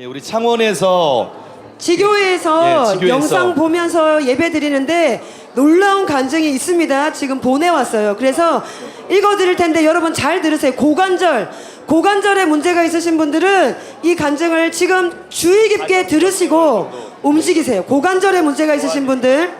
예, 우리 창원에서 지교회에서 예, 지교회에서. 영상 보면서 예배 드리는데 놀라운 간증이 있습니다. 지금 보내왔어요. 그래서 읽어드릴 텐데 여러분 잘 들으세요. 고관절, 고관절에 문제가 있으신 분들은 이 간증을 지금 주의 깊게 들으시고 움직이세요. 고관절에 문제가 있으신 분들.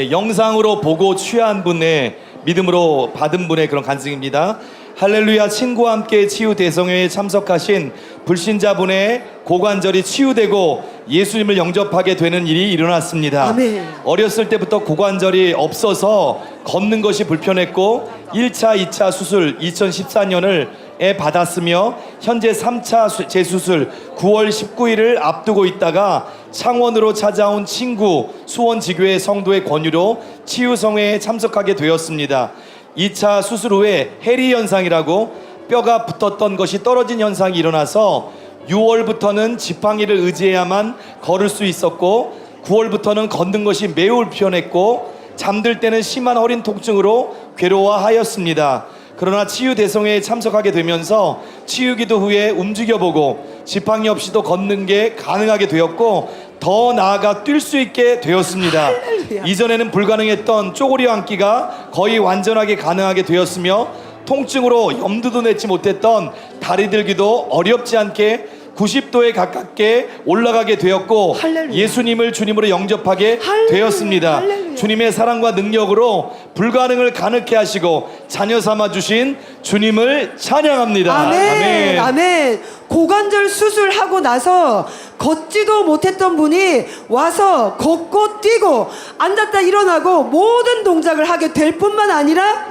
예, 영상으로 보고 취한 분의 믿음으로 받은 분의 그런 간증입니다. 할렐루야 친구와 함께 치유 대성회에 참석하신 불신자분의 고관절이 치유되고 예수님을 영접하게 되는 일이 일어났습니다. 아멘. 어렸을 때부터 고관절이 없어서 걷는 것이 불편했고 1차, 2차 수술 2014년을 에 받았으며 현재 3차 수- 재수술 9월 19일을 앞두고 있다가 창원으로 찾아온 친구 수원 지교회 성도의 권유로 치유성회에 참석하게 되었습니다. 2차 수술 후에 해리 현상이라고 뼈가 붙었던 것이 떨어진 현상이 일어나서 6월부터는 지팡이를 의지해야만 걸을 수 있었고 9월부터는 걷는 것이 매우 불편했고 잠들 때는 심한 허리 통증으로 괴로워하였습니다. 그러나 치유 대성회에 참석하게 되면서 치유 기도 후에 움직여보고 지팡이 없이도 걷는 게 가능하게 되었고 더 나아가 뛸 수 있게 되었습니다. 할렐루야. 이전에는 불가능했던 쪼그리 앉기가 거의 완전하게 가능하게 되었으며 통증으로 염두도 내지 못했던 다리 들기도 어렵지 않게 90도에 가깝게 올라가게 되었고 할렐루야. 예수님을 주님으로 영접하게 할렐루야. 되었습니다. 할렐루야. 주님의 사랑과 능력으로 불가능을 가능케 하시고 자녀 삼아 주신 주님을 찬양합니다. 아멘, 아멘. 고관절 수술하고 나서 걷지도 못했던 분이 와서 걷고 뛰고 앉았다 일어나고 모든 동작을 하게 될 뿐만 아니라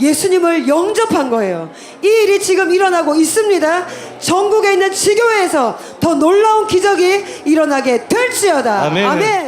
예수님을 영접한 거예요. 이 일이 지금 일어나고 있습니다. 전국에 있는 지교회에서 더 놀라운 기적이 일어나게 될지어다. 아멘. 아멘.